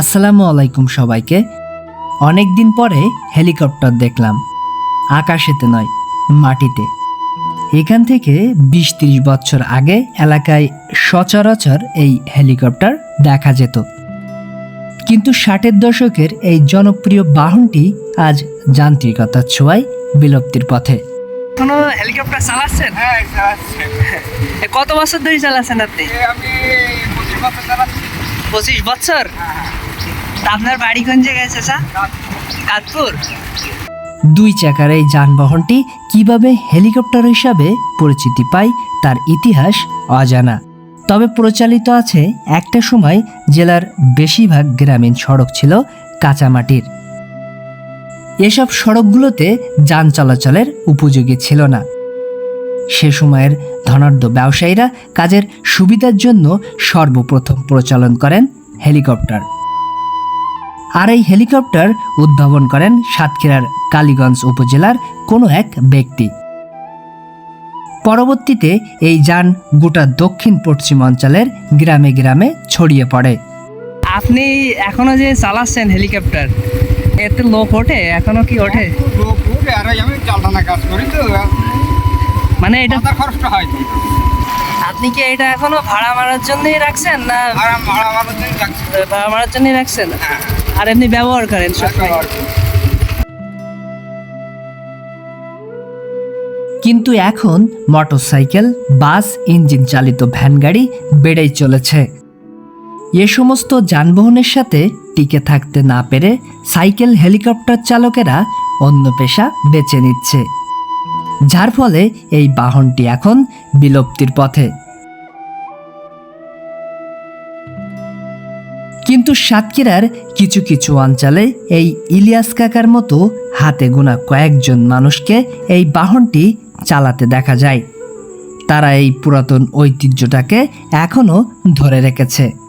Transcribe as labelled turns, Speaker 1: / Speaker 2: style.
Speaker 1: আসসালামু আলাইকুম সবাইকে। অনেক দিন পরে হেলিকপ্টার দেখলাম। আকাশেতে নয় মাটিতে। এখান থেকে বিশ ত্রিশ বছর আগে এলাকায় সচরাচর এই হেলিকপ্টার দেখা যেত। কিন্তু ষাটের দশকের এই জনপ্রিয় বাহনটি আজ যান্ত্রিকতার ছোঁয়ায় বিলুপ্তির পথে।
Speaker 2: কোনো হেলিকপ্টার চালাচ্ছেন?
Speaker 3: হ্যাঁ
Speaker 2: কত বছর ধরে চালাচ্ছেন আপনি?
Speaker 3: আমি পঁচিশ বছর চালাচ্ছি।
Speaker 2: পঁচিশ বছর? তা আপনার বাড়ি কোন জায়গায় চাচা? কাতপুর
Speaker 1: দুই চাকার এই যানবাহনটি কীভাবে হেলিকপ্টার হিসাবে পরিচিতি পায় তার ইতিহাস অজানা। তবে প্রচালিত আছে একটা সময় জেলার বেশিরভাগ গ্রামীণ সড়ক ছিল কাঁচামাটির। এসব সড়কগুলোতে যান চলাচলের উপযোগী ছিল না। সে সময়ের ধনাঢ্য ব্যবসায়ীরা কাজের সুবিধার জন্য সর্বপ্রথম প্রচলন করেন হেলিকপ্টার। আর এই হেলিকপ্টার উদ্ভাবন করেন সাতক্ষীরার কালীগঞ্জ উপজেলার কোনো এক ব্যক্তি। পরবর্তীতে এই যান গোটা দক্ষিণ পশ্চিম অঞ্চলের গ্রামে গ্রামে ছড়িয়ে পড়ে।
Speaker 2: আপনি এখনও যে চালাচ্ছেন হেলিকপ্টার এতে লোক ওঠে এখনও কি ওঠে?
Speaker 3: আমি কাজ করি তো।
Speaker 2: মানে এটা
Speaker 3: খরচটা হয়
Speaker 2: আপনি কি এটা এখনও ভাড়া মারার জন্যই রাখছেন না
Speaker 3: ভাড়া ভাড়া মারার জন্য যাচ্ছি
Speaker 2: ভাড়া মারার জন্যই রাখছেন?
Speaker 3: হ্যাঁ।
Speaker 2: আর এমনি ব্যবহার করেন সবসময়
Speaker 1: কিন্তু এখন মোটরসাইকেল বাস ইঞ্জিন চালিত ভ্যান গাড়ি বেড়েই চলেছে। এ সমস্ত যানবাহনের সাথে টিকে থাকতে না পেরে সাইকেল হেলিকপ্টার চালকেরা অন্য পেশা বেছে নিচ্ছে। যার ফলে এই বাহনটি এখন বিলুপ্তির পথে। কিন্তু সাতক্ষীরার কিছু কিছু অঞ্চলে এই ইলিয়াস কাকার মতো হাতে গোনা কয়েকজন মানুষকে এই বাহনটি চালাতে দেখা যায়। তারা এই পুরাতন ঐতিহ্যটাকে এখনও ধরে রেখেছে।